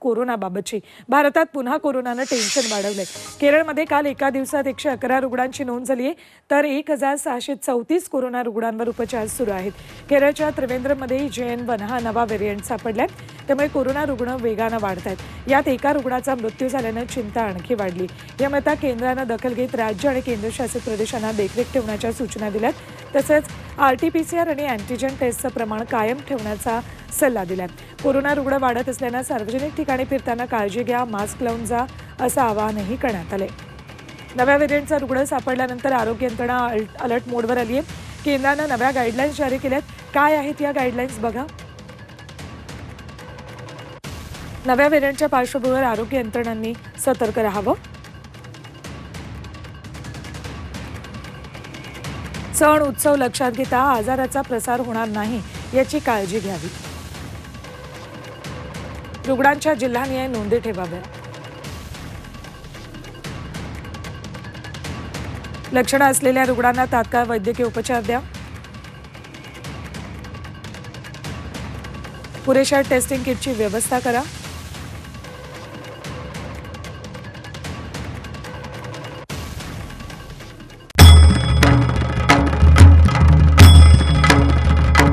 कोरोनाबाबतची. भारतात पुन्हा कोरोनानं टेन्शन वाढवलंय. केरळमध्ये काल एका दिवसात एकशे अकरा रुग्णांची नोंद झाली आहे तर एक हजार सहाशे चौतीस कोरोना रुग्णांवर उपचार सुरू आहेत. केरळच्या त्रिवेंद्रमध्ये जे एन वन हा नवा व्हेरियंट सापडलाय. त्यामुळे कोरोना रुग्ण वेगानं वाढत आहेत यात एका रुग्णाचा मृत्यू झाल्यानं चिंता आणखी वाढली. यामुळे आता केंद्रानं दखल घेत राज्य आणि केंद्रशासित प्रदेशांना देखरेख ठेवण्याच्या सूचना दिल्यात. तसंच R T P C R आणि अँटीजन टेस्टचं प्रमाण कायम ठेवण्याचा सल्ला दिलाय. कोरोना रुग्ण वाढत असल्यानं सार्वजनिक ठिकाणी फिरताना काळजी घ्या मास्क लावून जा असं आवाहनही करण्यात आलंय. नव्या व्हेरियंटचा रुग्ण सापडल्यानंतर आरोग्य यंत्रणा अल- अलर्ट मोडवर आली आहे केंद्रानं नव्या गाईडलाईन्स जारी केल्यात. काय आहेत या गाईडलाईन्स बघा. नव्या व्हेरियंटच्या पार्श्वभूमीवर आरोग्य यंत्रणांनी सतर्क राहावं. सण उत्सव लक्षात घेता आजाराचा प्रसार होणार नाही याची काळजी घ्यावी. रुग्णांच्या जिल्हानिहाय नोंदी ठेवाव्या लक्षणं असलेल्या रुग्णांना तात्काळ वैद्यकीय उपचार द्या. पुरेशा टेस्टिंग किटची व्यवस्था करा.